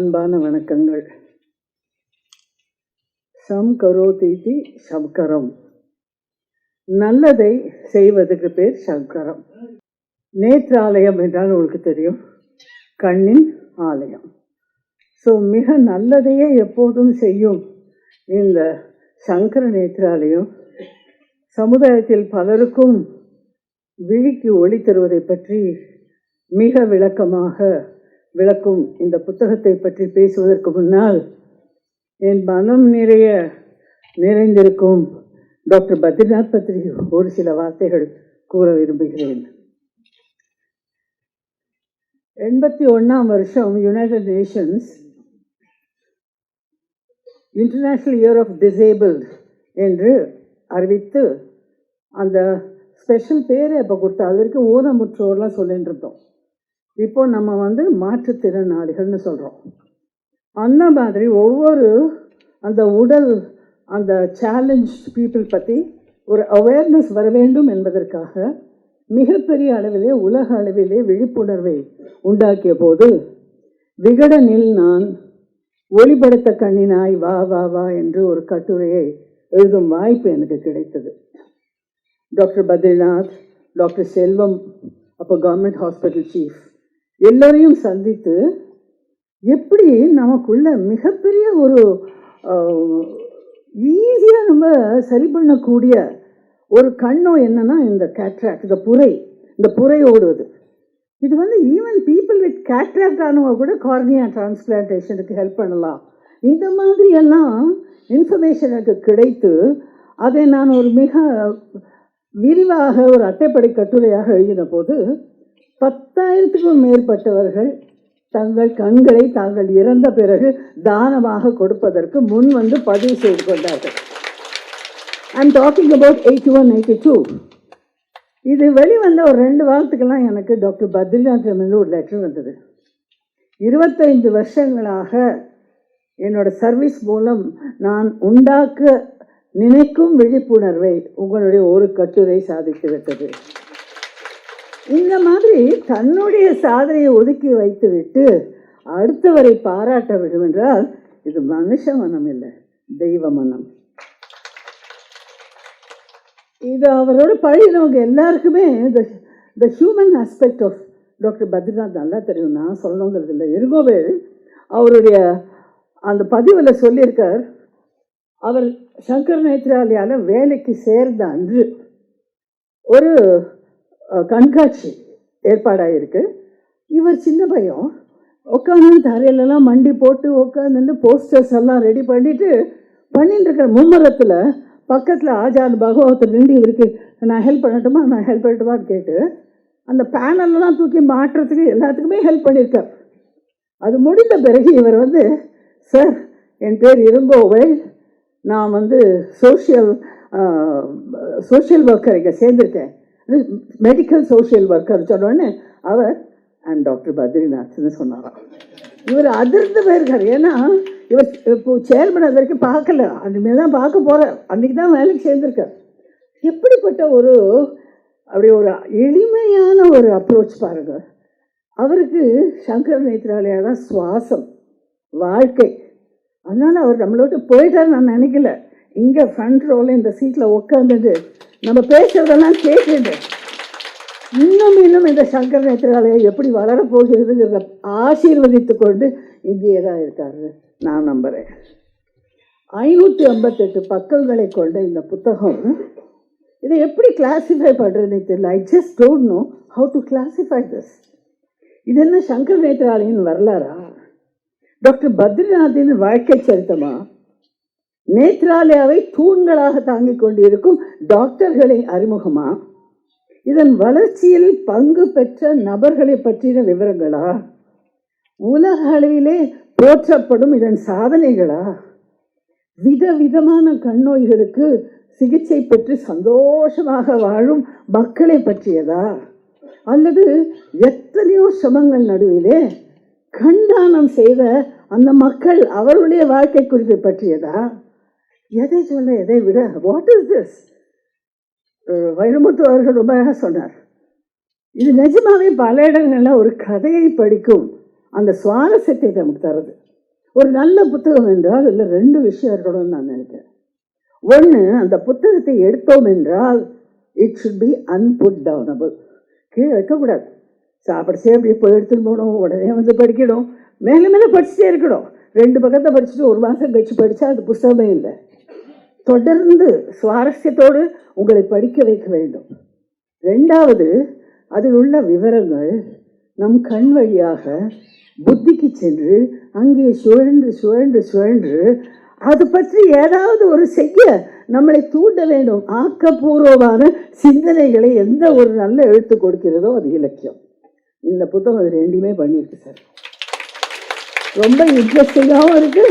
அன்பான வணக்கங்கள். சம் கரோதி சவ்கரம். நல்லதை செய்வதற்கு பேர் சவ்கரம். நேற்றாலயம் என்றால் உங்களுக்கு தெரியும். கண்ணின் ஆலயம். ஸோ மிக நல்லதையே எப்போதும் செய்யும் இந்த சங்கர நேற்றாலயம் சமுதாயத்தில் பலருக்கும் விழிக்கு ஒளி தருவதை பற்றி மிக விளக்கமாக விளக்கும் இந்த புத்தகத்தை பற்றி பேசுவதற்கு முன்னால் என் மனம் நிறைய நிறைந்திருக்கும். டாக்டர் பத்ரிநாத் பற்றி ஒரு சில வார்த்தைகள் கூற விரும்புகிறேன். எண்பத்தி ஒன்றாம் வருஷம் United Nations international year of disabled என்று அறிவித்து அந்த ஸ்பெஷல் பேரை அப்போ கொடுத்தா அது வரைக்கும் ஊனமுற்றோர்லாம் சொல்லிட்டு இருந்தோம். இப்போ நம்ம வந்து மாற்றுத்திறனாளிகள்னு சொல்கிறோம் அந்த மாதிரி ஒவ்வொரு அந்த உடல் அந்த சேலஞ்ச் பீப்புள் பற்றி ஒரு அவேர்னஸ் வர வேண்டும் என்பதற்காக மிகப்பெரிய அளவிலே உலக அளவிலே விழிப்புணர்வை உண்டாக்கிய போது விகடனில் நான் ஒளிபடுத்த கண்ணினாய் வா வா வா என்று ஒரு கட்டுரையை எழுதும் வாய்ப்பு எனக்கு கிடைத்தது. டாக்டர் பத்ரிநாத் டாக்டர் செல்வம் அப்போ கவர்மெண்ட் ஹாஸ்பிட்டல் சீஃப். எல்லோரையும் சந்தித்து எப்படி நமக்குள்ள மிகப்பெரிய ஒரு ஈஸியாக நம்ம சரி பண்ணக்கூடிய ஒரு கண்ணோ என்னன்னா இந்த கேட்ராக்ட் இந்த புரை இந்த புரை ஓடுவது. இது வந்து ஈவன் பீப்புள் வித் கேட்ராக்ட் ஆனவங்க கூட கார்னியா டிரான்ஸ்பிளான்டேஷனுக்கு ஹெல்ப் பண்ணலாம். இந்த மாதிரி எல்லாம் இன்ஃபர்மேஷன் எனக்கு கிடைத்து அதை நான் ஒரு மிக விரிவாக ஒரு அட்டைப்படை கட்டுரையாக எழுதின போது பத்தாயிரத்துக்கும் மேற்பட்டவர்கள் தங்கள் கண்களை தாங்கள் இறந்த பிறகு தானமாக கொடுப்பதற்கு முன் வந்து பதிவு செய்து கொண்டார்கள். I'm talking about eighty one eighty two இது வெளிவந்த ஒரு ரெண்டு வாரத்துக்கெல்லாம் எனக்கு டாக்டர் பத்ரிநாத்திலிருந்து ஒரு லெட்டர் வந்தது. இருபத்தைந்து வருஷங்களாக என்னோட சர்வீஸ் மூலம் நான் உண்டாக்க நினைக்கும் விழிப்புணர்வை உங்களுடைய ஒரு கட்டுரை சாதித்து விட்டது. இந்த மாதிரி தன்னுடைய சாதனையை ஒதுக்கி வைத்துவிட்டு அடுத்தவரை பாராட்ட வேண்டும் என்றால் இது மனுஷ மனம் இல்லை தெய்வ மனம். இது அவரோட பழகினவங்க எல்லாருக்குமே the the human aspect of doctor Badrinath நல்லா தெரியும். நான் சொல்லணுங்கிறது இல்லை. இருகோவேல் அவருடைய அந்த பதிவில் சொல்லியிருக்கார். அவர் சங்கர் நேத்ராலயால வேலைக்கு சேர்ந்த அன்று ஒரு கண்காட்சி ஏற்பாடாயிருக்கு. இவர் சின்ன பையன். உட்காந்து தரையிலலாம் மண்டி போட்டு உட்காந்து போஸ்டர்ஸ் எல்லாம் ரெடி பண்ணிட்டு பண்ணிட்டு இருக்கிற மும்மரத்தில் பக்கத்தில் ஆஜாத் பகவத் நின்று இவருக்கு நான் ஹெல்ப் பண்ணட்டுமா? நான் ஹெல்ப் பண்ணட்டுமான்னு கேட்டு அந்த பேனல்லாம் தூக்கி மாட்டுறதுக்கு எல்லாத்துக்குமே ஹெல்ப் பண்ணியிருக்கார் அது முடிந்த பிறகு இவர் வந்து சார் என் பேர் இருங்கோவேல் நான் வந்து சோஷியல் சோஷியல் ஒர்க்கர் இங்கே சேர்ந்துருக்கேன். மெடிக்கல் சோஷியல் ஒர்க்கர் சொன்னோடனே அவர் அண்ட் டாக்டர் பத்ரிநாத்னு சொன்னாராம் இவர் அதிர்ந்து போயிருக்கார். ஏன்னா இவர் இப்போ சேர்மன் அது வரைக்கும் பார்க்கல. அன்றைமே தான் பார்க்க போகிறார் அன்றைக்கி தான் வேலைக்கு சேர்ந்துருக்கார். எப்படிப்பட்ட ஒரு அப்படி ஒரு எளிமையான ஒரு அப்ரோச் பாருங்க. அவருக்கு சங்கர் நேத்ராலயா தான் சுவாசம் வாழ்க்கை. அதனால் அவர் நம்மளோட்டு போயிட்டார் நான் நினைக்கல. இங்கே ஃப்ரண்ட் ரோவில் இந்த சீட்டில் உட்காந்துட்டு நம்ம பேசுறதெல்லாம் கேட்குது இன்னும் இன்னும் இந்த சங்கர் நேத்திராலயம் எப்படி வளரப்போகிறதுங்கிறத ஆசீர்வதித்து கொண்டு இங்கேயே தான் இருக்காரு. நான் நம்புகிறேன் ஐநூற்றி ஐம்பத்தெட்டு பக்கங்களை கொண்ட இந்த புத்தகம் இதை எப்படி கிளாஸிஃபை பண்ணுறதுன்னு தெரியல. I just don't know how to classify this இது என்ன சங்கர் நேத்ராலயின் வரலாறா? டாக்டர் பத்ரிநாத்தின் வாழ்க்கை சரித்தமா நேத்ராலயாவை தூண்களாக தாங்கிக் கொண்டிருக்கும் டாக்டர்களின் அறிமுகமா? இதன் வளர்ச்சியில் பங்கு பெற்ற நபர்களை பற்றின விவரங்களா? உலக அளவிலே போற்றப்படும் இதன் சாதனைகளா? விதவிதமான கண்ணோய்களுக்கு சிகிச்சை பெற்று சந்தோஷமாக வாழும் மக்களை பற்றியதா? அல்லது எத்தனையோ சிரமங்கள் நடுவிலே கண்தானம் செய்த அந்த மக்கள் அவருடைய வாழ்க்கை குறிப்பை பற்றியதா? எதை சொல்ல எதை விட வாட் இஸ் திஸ் வைரமுத்து அவர்கள் ரொம்ப அழகாக சொன்னார். இது நிஜமாவே பல இடங்களில் ஒரு கதையை படிக்கும் அந்த சுவாரஸ்யத்தை நமக்கு தருது. ஒரு நல்ல புத்தகம் என்றால் இதில் ரெண்டு விஷயம் இருக்கணும்னு நான் நினைக்கிறேன். ஒன்று அந்த புத்தகத்தை எடுத்தோம் என்றால் it should be unputdownable கீழே வைக்கக்கூடாது. சாப்பிடுச்சே அப்படியே போய் எடுத்துன்னு போகணும் உடனே வந்து படிக்கணும். மேலே மேலே படிச்சுட்டே இருக்கணும். ரெண்டு பக்கத்தை படிச்சுட்டு ஒரு மாதம் கழிச்சு படித்தா அது புஸ்தகமே இல்லை. தொடர்ந்து சுவாரஸ்யத்தோடு உங்களை படிக்க வைக்க வேண்டும். ரெண்டாவது அதில் உள்ள விவரங்கள் நம் கண் வழியாக புத்திக்கு சென்று அங்கே சுழன்று சுழன்று சுழன்று அது பற்றி ஏதாவது ஒரு செய்ய நம்மளை தூண்ட வேண்டும். ஆக்கப்பூர்வமான சிந்தனைகளை எந்த ஒரு நல்ல எழுத்து கொடுக்கிறதோ அது இலக்கியம். இந்த புத்தகம் அது ரெண்டுமே பண்ணியிருக்கு சார். ரொம்ப இன்ட்ரெஸ்டிங்காகவும் இருக்கு.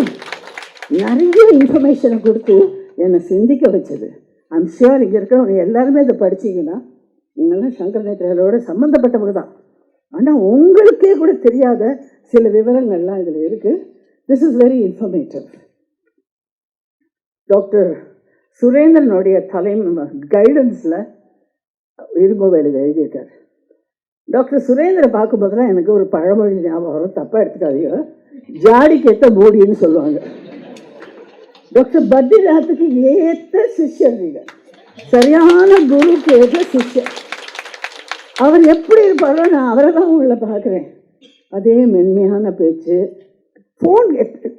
நிறைய இன்ஃபர்மேஷனை கொடுத்து என்னை சிந்திக்க வச்சது. ஐம் ஷியோர் இங்கே இருக்கிறவங்க எல்லாருமே இதை படிச்சீங்கன்னா நீங்களாம் சங்கர் நேத்திரங்களோட சம்மந்தப்பட்டவங்க தான். ஆனால் உங்களுக்கே கூட தெரியாத சில விவரங்கள்லாம் இதில் இருக்குது this is very informative doctor சுரேந்திரனுடைய தலைமை கைடன்ஸில் இரும்பவேல் இதை எழுதியிருக்கார். டாக்டர் சுரேந்திர பார்க்கும்போதெல்லாம் எனக்கு ஒரு பழமொழி ஞாபகம் வரும். தப்பாக எடுத்துக்காதீங்க. ஜாடிக்கு மூடின்னு சொல்லுவாங்க. டாக்டர் பத்ரிநாத்துக்கு ஏற்ற சிஷ்யர் நீங்கள் சரியான குருக்கு ஏற்ற சிஷ்யர் அவர் எப்படி இருப்பாரோ நான் அவரை தான் உங்களை பார்க்குறேன் அதே மென்மையான பேச்சு ஃபோன்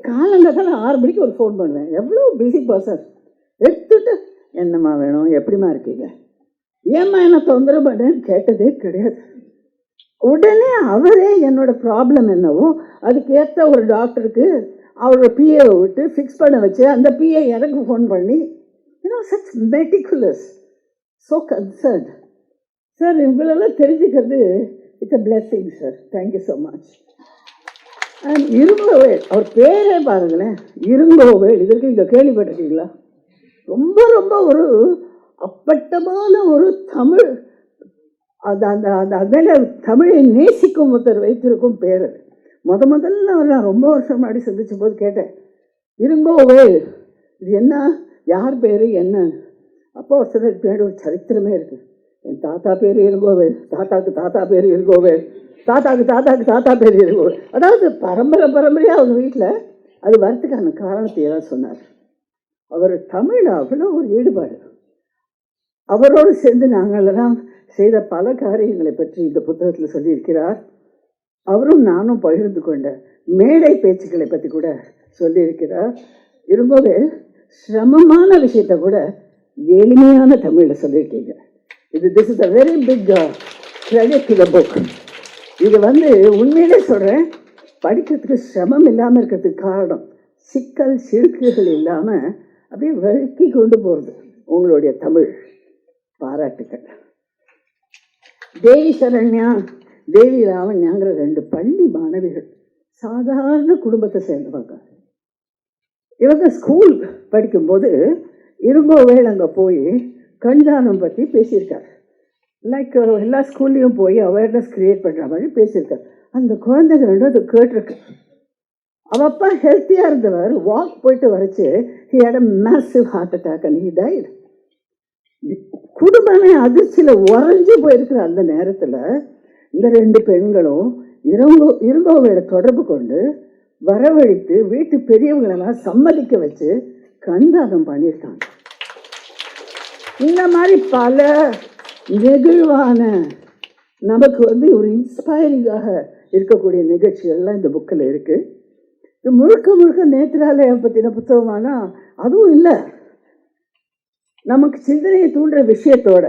காலங்கத்தில் ஆறு மணிக்கு ஒரு ஃபோன் பண்ணுவேன் எவ்வளோ பிஸி பர்சன் எடுத்துட்டு என்னம்மா வேணும் எப்படிம்மா இருக்கீங்க ஏம்மா என்ன தொந்தரவு பண்ணேன்னு கேட்டதே கிடையாது உடனே அவரே என்னோட ப்ராப்ளம் என்னவோ அதுக்கேற்ற ஒரு டாக்டருக்கு அவரோட பிஏவை விட்டு ஃபிக்ஸ் பண்ண வச்சு அந்த பிஏ எனக்கு ஃபோன் பண்ணி you know such meticulous so concern sir இவங்களெல்லாம் தெரிஞ்சுக்கிறது it's a blessing sir thank you so much and Irungovel அவர் பேரே பாருங்களேன் இருங்கோவேல் இதற்கு இங்கே கேள்விப்பட்டிருக்கீங்களா ரொம்ப ரொம்ப ஒரு அப்பட்டமான ஒரு தமிழ் அந்த அந்த அந்த அதில் தமிழை நேசிக்கும் ஒருத்தர் வைத்திருக்கும் பேர் அது. முத முதல்ல அவர் நான் ரொம்ப வருஷம் முன்னாடி சந்திச்ச போது கேட்டேன் இருங்கோவேல் இது என்ன? யார் பேர்? என்ன? அப்போ ஒரு சிலர் பேர் ஒரு சரித்திரமே இருக்குது என் தாத்தா பேர் இருங்கோவேல் தாத்தாக்கு தாத்தா பேர் இருங்கோவேல் தாத்தாக்கு தாத்தாக்கு தாத்தா பேர் இருங்கோவேல் அதாவது பரம்பரை பரம்பரையாக அவங்க வீட்டில் அது வரத்துக்கான காரணத்தை எல்லாம் சொன்னார். அவர் தமிழ் அவ்வளோ ஒரு ஈடுபாடு. அவரோடு சேர்ந்து நாங்களெல்லாம் செய்த பல காரியங்களை பற்றி இந்த புத்தகத்தில் சொல்லியிருக்கிறார். அவரும் நானும் பகிர்ந்து கொண்ட மேடை பேச்சுக்களை பற்றி கூட சொல்லியிருக்கிறார். இரும்போது சிரமமான விஷயத்தை கூட எளிமையான தமிழில் சொல்லியிருக்கீங்க. இது this is a very big credit to the book இது வந்து உண்மையிலே சொல்கிறேன் படிக்கிறதுக்கு சிரமம் இல்லாமல் இருக்கிறதுக்கு காரணம் சிக்கல் சிறுக்குகள் இல்லாமல் அப்படியே வழுக்கி கொண்டு போகிறது உங்களுடைய தமிழ் பாராட்டுக்கள். தேவி சரண்யா தேவி லாவண்யாங்கிற ரெண்டு பள்ளி மாணவிகள் சாதாரண குடும்பத்தை சேர்ந்தவங்க. இவங்க ஸ்கூல் படிக்கும்போது இருங்கோவேல் அங்கே போய் கண்தானம் பற்றி பேசியிருக்கார். லைக் எல்லா ஸ்கூல்லையும் போய் அவேர்னஸ் கிரியேட் பண்ணுற மாதிரி பேசியிருக்கார். அந்த குழந்தைகள் அது கேட்டிருக்கு. அவ அப்பா ஹெல்த்தியாக இருந்தவர் வாக் போயிட்டு வரைச்சு he had a massive heart attack and he died குடும்பமே அதிர்ச்சியில் உறைஞ்சு போயிருக்கிற அந்த நேரத்தில் இந்த ரெண்டு பெண்களும் இருங்கோ இருங்கோவையோட தொடர்பு கொண்டு வரவழைத்து வீட்டு பெரியவங்களெல்லாம் சம்மதிக்க வச்சு கண்தாகம் பண்ணியிருக்காங்க. இந்த மாதிரி பல நெகிழ்வான நமக்கு வந்து ஒரு இன்ஸ்பைரிங்காக இருக்கக்கூடிய நிகழ்ச்சிகள்லாம் இந்த புக்கில் இருக்குது இது முழுக்க முழுக்க நேத்ராலயம் பற்றின புத்தகமானா அதுவும் இல்லை. நமக்கு சிந்தனையை தூண்டுற விஷயத்தோட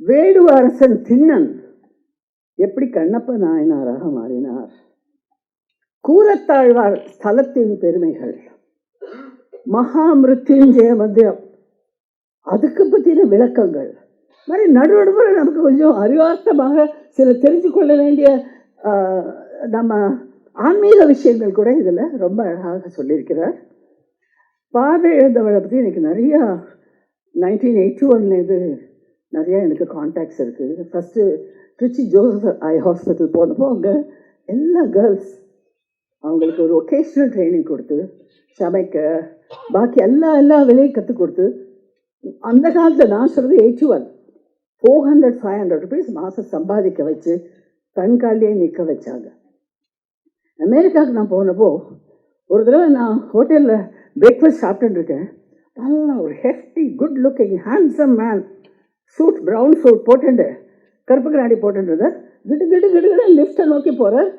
வேடுவ அரசன் திண்ணன் எப்படி கண்ணப்ப நாயனாராக மாறினார்? கூரத்தாழ்வார் ஸ்தலத்தின் பெருமைகள். மகா மிருத்யுஞ்சய மந்திரம் அதுக்கு பற்றின விளக்கங்கள். மாதிரி நடுநடுவில் நமக்கு கொஞ்சம் அறிவார்த்தமாக சில தெரிஞ்சு கொள்ள வேண்டிய நம்ம ஆன்மீக விஷயங்கள் கூட இதில் ரொம்ப அழகாக சொல்லியிருக்கிறார். பார்வை இழந்தவளை பற்றி எனக்கு நிறையா நைன்டீன் எயிட்டி ஒன்லேருந்து நிறையா எனக்கு காண்டாக்ட்ஸ் இருக்குது first Trichy Joseph eye hospital போனப்போ அங்கே எல்லா கேர்ள்ஸ் அவங்களுக்கு ஒரு ஒகேஷ்னல் ட்ரைனிங் கொடுத்து சமைக்க பாக்கி எல்லா எல்லா வேலையும் கற்றுக் கொடுத்து அந்த காலத்தில் நான் சொல்கிறது eighty one four hundred five hundred rupees மாதம் சம்பாதிக்க வச்சு தன் நிற்க வச்சாங்க. அமெரிக்காவுக்கு நான் போனப்போ ஒரு தடவை நான் ஹோட்டலில் பிரேக்ஃபாஸ்ட் சாப்பிட்டுருக்கேன் இருக்கேன். நல்லா ஒரு hefty good looking handsome man suit brown suit போட்டுண்டு கருப்பு கண்ணாடி போட்டுன்றத கிட்டு கிட்டு கிட்டு கிடு நோக்கி போகிறார்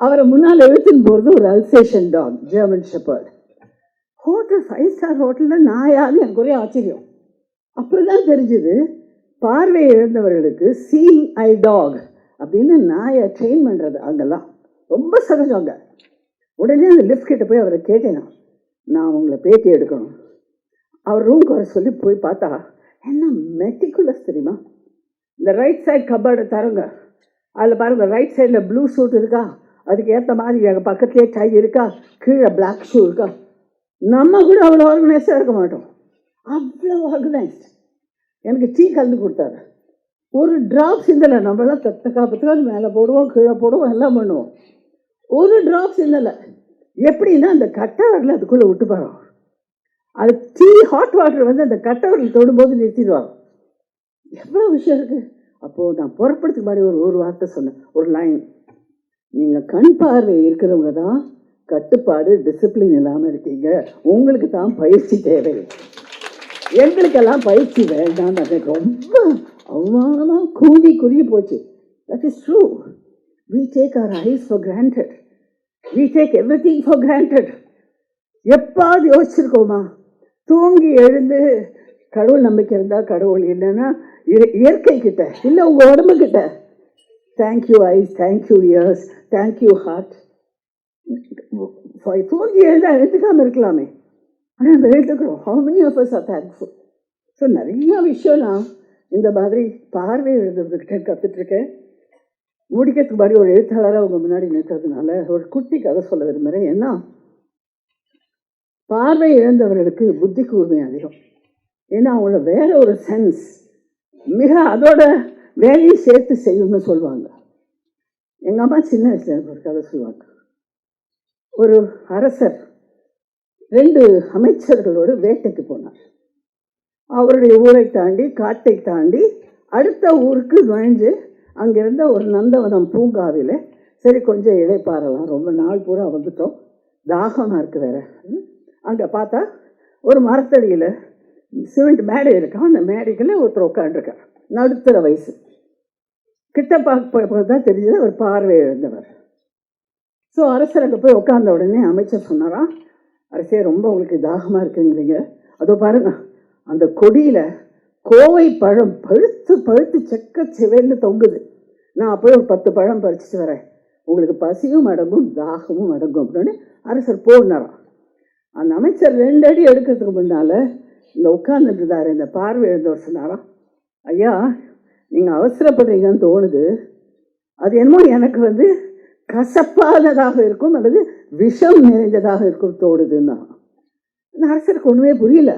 அவரை முன்னால் எழுத்துன்னு போகிறது ஒரு Alsatian dog German shepherd hotel five star ஹோட்டலில் நாயாவது எனக்கு ஒரே ஆச்சரியம். அப்படி தான் தெரிஞ்சுது. பார்வை இழந்தவர்களுக்கு சீங் ஐ டாக் அப்படின்னு நாயை ட்ரெயின் பண்ணுறது அங்கெல்லாம். ரொம்ப சகஜங்க உடனே அந்த லிஃப்ட் கிட்ட போய் அவரை கேட்டேன் நான். உங்களை பேட்டி எடுக்கணும். அவர் ரூம்க்கு வர சொல்லி போய் பார்த்தா என்ன மெட்டிக்குலஸ் தெரியுமா? இந்த ரைட் சைடு கபர்டை தருங்க. அதில் பாருங்கள் ரைட் சைடில் ப்ளூ சூட் இருக்கா? அதுக்கு ஏற்ற மாதிரி எங்கள் பக்கத்துலேயே டை இருக்கா? கீழே பிளாக் ஷூ இருக்கா? நம்ம கூட அவ்வளோ ஆர்கனைஸாக இருக்க மாட்டோம். அவ்வளோ ஆர்கனைஸ்ட் எனக்கு டீ கலந்து கொடுத்தாரு. ஒரு ட்ராப்ஸ் சிந்தலை நம்மளாம் தத்த காப்பத்துக்காக மேலே போடுவோம் கீழே போடுவோம் எல்லாம் பண்ணுவோம். ஒரு ட்ராப்ஸ் சிந்தலை. எப்படின்னா அந்த கட்டவரில் அதுக்குள்ளே விட்டு போகிறோம் அது டீ ஹாட் வாட்டர் வந்து அந்த கட்டவரில் தொடும்போது நிறுத்திடுவாங்க எவ்வளோ விஷயம் இருக்குது அப்போது நான் புறப்படுறதுக்கு மாதிரி ஒரு ஒரு வார்த்தை சொன்னேன். ஒரு லைன் நீங்கள் கண் பார்வை இருக்கிறவங்க தான் கட்டுப்பாடு டிசிப்ளின் இல்லாமல் இருக்கீங்க. உங்களுக்கு தான் பயிற்சி தேவை. எங்களுக்கெல்லாம் பயிற்சி வேண்டாம் அது ரொம்ப அவமானமாக கூதி குறுகி போச்சு. That is true we take our eyes for granted we take everything for granted எப்பாவது யோசிச்சிருக்கோமா? தூங்கி எழுந்து கடவுள் நம்பிக்கை இருந்தால் கடவுள் இல்லைன்னா இயற்கை கிட்ட இல்லை உங்கள் உடம்பு கிட்ட thank you eyes thank you ears thank you heart தூங்கி எழுந்தா எழுத்துக்காமல் இருக்கலாமே. ஆனால் நம்ம எழுத்துக்கிறோம் how many of us are thankful so நிறைய விஷயம் நான் இந்த மாதிரி பார்வை எழுதுறதுக்கிட்ட கற்றுட்ருக்கேன் முடிக்கிறதுக்கு முன்னாடி ஒரு எழுத்தாளராக உங்கள் முன்னாடி நிற்கிறதுனால ஒரு குட்டி கதை சொல்ல விரும்புகிறேன் ஏன்னா பார்வை இழந்தவர்களுக்கு புத்தி கூர்மை அதிகம். ஏன்னா அவங்களோட வேற ஒரு சென்ஸ் மிக அதோட வேலையும் சேர்த்து செய்யும்னு சொல்லுவாங்க. எங்கள் அம்மா சின்ன வயசில் ஒரு கதை சொல்லுவாங்க. ஒரு அரசர் ரெண்டு அமைச்சர்களோடு வேட்டைக்கு போனார். அவருடைய ஊரை தாண்டி காட்டை தாண்டி அடுத்த ஊருக்கு நுழைஞ்சு அங்கிருந்த ஒரு நந்தவனம் பூங்காவில் சரி கொஞ்சம் இழைப்பாரலாம் ரொம்ப நாள் பூரா வந்துட்டோம். தாகமாக இருக்கு வேற. அங்கே பார்த்தா ஒரு மரத்தடியில் சிமெண்ட் மேடை இருக்கான் அந்த மேடைக்குள்ள ஒருத்தர் உட்காந்துருக்கார் நடுத்தர வயசு. கிட்ட பார்க்க தான் தெரிஞ்சது ஒரு பார்வை இருந்தவர் ஸோ அரசர் அங்கே போய் உட்கார்ந்த உடனே அமைச்சர் சொன்னாராம் அரசே ரொம்ப உங்களுக்கு தாகமாக இருக்குங்கிறீங்க. அதோ பாருங்க அந்த கொடியில் கோவை பழம் பழுத்து பழுத்து செக்க சிவன்னு தொங்குது. நான் அப்போ ஒரு பத்து பழம் பறிச்சுட்டு வரேன். உங்களுக்கு பசியும் அடங்கும் தாகமும் அடங்கும். அப்படின்னு அரசர் போனாராம் அந்த அமைச்சர் ரெண்டு அடி எடுக்கிறதுக்கு முன்னால் இந்த உட்கார்ந்துருந்தார் இந்த பார்வை எழுந்தவர் சொன்னாராம் ஐயா நீங்கள் அவசரப்படுறீங்கன்னு தோணுது. அது என்னமோ எனக்கு வந்து கசப்பானதாக இருக்கும் அல்லது விஷம் நிறைந்ததாக இருக்கும் தோணுதுன்னா. இந்த அரசருக்கு ஒன்றுமே புரியல.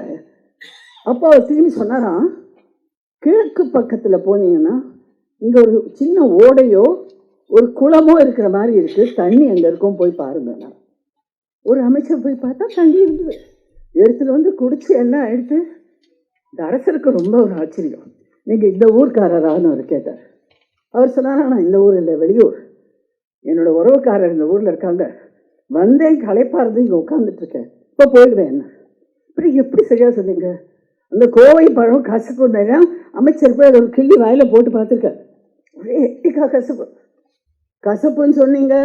அப்போ அவர் திரும்பி சொன்னாராம் கிழக்கு பக்கத்தில் போனீங்கன்னா இங்கே ஒரு சின்ன ஓடையோ ஒரு குளமோ இருக்கிற மாதிரி இருக்குது தண்ணி அங்கே இருக்கும் போய் பாருங்க ஒரு அமைச்சர் போய் பார்த்தா தண்ணி இருந்தது. எடுத்துட்டு வந்து குடிச்சு என்ன எடுத்து இந்த அரசருக்கு ரொம்ப ஒரு ஆச்சரியம். நீங்கள் இந்த ஊர்க்காரரான்னு அவர் கேட்டார். அவர் சொன்னார் நான் இந்த ஊர் இல்லை வெளியூர். என்னோட உறவுக்காரர் இந்த ஊரில் இருக்காங்க. வந்தேன் களைப்பாறது இங்கே உட்காந்துட்டு இருக்கேன். இப்போ போயிடுவேன் என்ன? இப்படி எப்படி சரியாக சொன்னீங்க? அந்த கோவை பழம் கசப்பு நேரம் அமைச்சர் போய் அதை ஒரு கிள்ளி வாயில போட்டு பார்த்துருக்கார். ஒரே எட்டிக்கா கசப்பு. கசப்புன்னு சொன்னீங்க.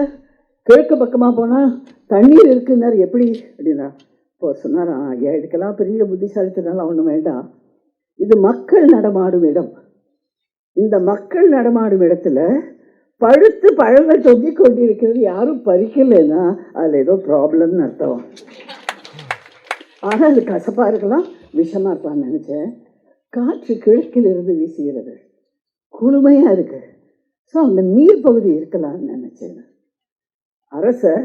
கிழக்கு பக்கமாக போனால் தண்ணீர் இருக்குன்னாரு எப்படி அப்படின்னா இப்போ சொன்னார் ஐயா இதுக்கெல்லாம் பெரிய புத்திசாலித்தனால ஒன்றும் வேண்டாம். இது மக்கள் நடமாடும் இடம். இந்த மக்கள் நடமாடும் இடத்துல பழுத்து பழங்கள் தொங்கி கொண்டிருக்கிறது யாரும் பறிக்கலைன்னா அதில் ஏதோ ப்ராப்ளம்னு அர்த்தம். ஆனால் அது கசப்பாக இருக்கலாம் விஷமாக இருப்பான்னு நினச்சேன். காற்று கிழக்கில் இருந்து வீசுகிறது. குளுமையாக இருக்குது ஸோ அந்த நீர் பகுதி இருக்கலாம்னு நினச்சேன். அரசர்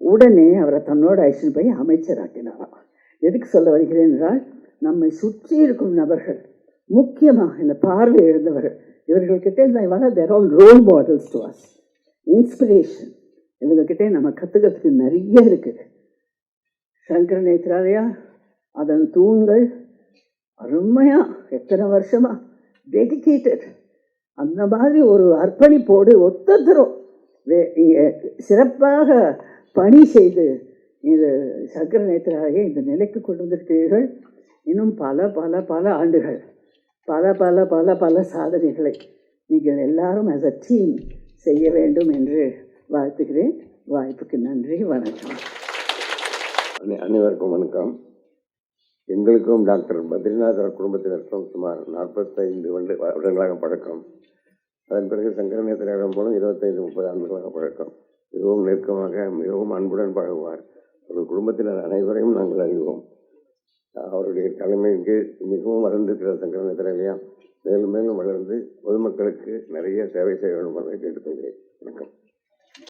உடனே அவரை தன்னோட ஐஷன் போய் அமைச்சராக்கினாராம். எதுக்கு சொல்ல வருகிறேன் என்றால் நம்மை சுற்றி இருக்கும் நபர்கள் முக்கியமாக இந்த பார்வை எழுந்தவர்கள் இவர்கள்கிட்ட இவங்க they're all role models to us inspiration இவங்கக்கிட்டே நம்ம கற்றுக்கிறதுக்கு நிறைய இருக்குது சங்கர நேத்ராலயா அதன் தூண்கள் அருமையாக எத்தனை வருஷமாக டெடிக்கேட்டட் அந்த மாதிரி ஒரு அர்ப்பணிப்போடு ஒத்தத்தரும் வே இங்கே சிறப்பாக பணி செய்து இது சக்கர நேத்திராக இந்த நிலைக்கு கொண்டு வந்திருக்கிறீர்கள். இன்னும் பல பல பல ஆண்டுகள் பல பல பல பல சாதனைகளை நீங்கள் எல்லாரும் as அ டீம் செய்ய வேண்டும் என்று வாழ்த்துகிறேன். வாய்ப்புக்கு நன்றி வணக்கம். அனைவருக்கும் வணக்கம். எங்களுக்கும் டாக்டர் பத்ரிநாதர் குடும்பத்தினருக்கும் சுமார் நாற்பத்தைந்து வருட வருடங்களாக பழக்கம். அதன் பிறகு சங்கரநேத்திரம் மூலம் இருபத்தைந்து முப்பது ஆண்டுகளாக பழக்கம். மிகவும் நெருக்கமாக மிகவும் அன்புடன் பழகுவார். அவர் குடும்பத்தினர் அனைவரையும் நாங்கள் அறிவோம். அவருடைய தலைமைக்கு மிகவும் வளர்ந்திருக்கிற சங்கரநேத்திரம் இல்லையா? மேலும் மேலும் வளர்ந்து பொதுமக்களுக்கு நிறைய சேவை செய்ய வேண்டும் என்பதை கேட்டுக்கொள்கிறேன். வணக்கம்.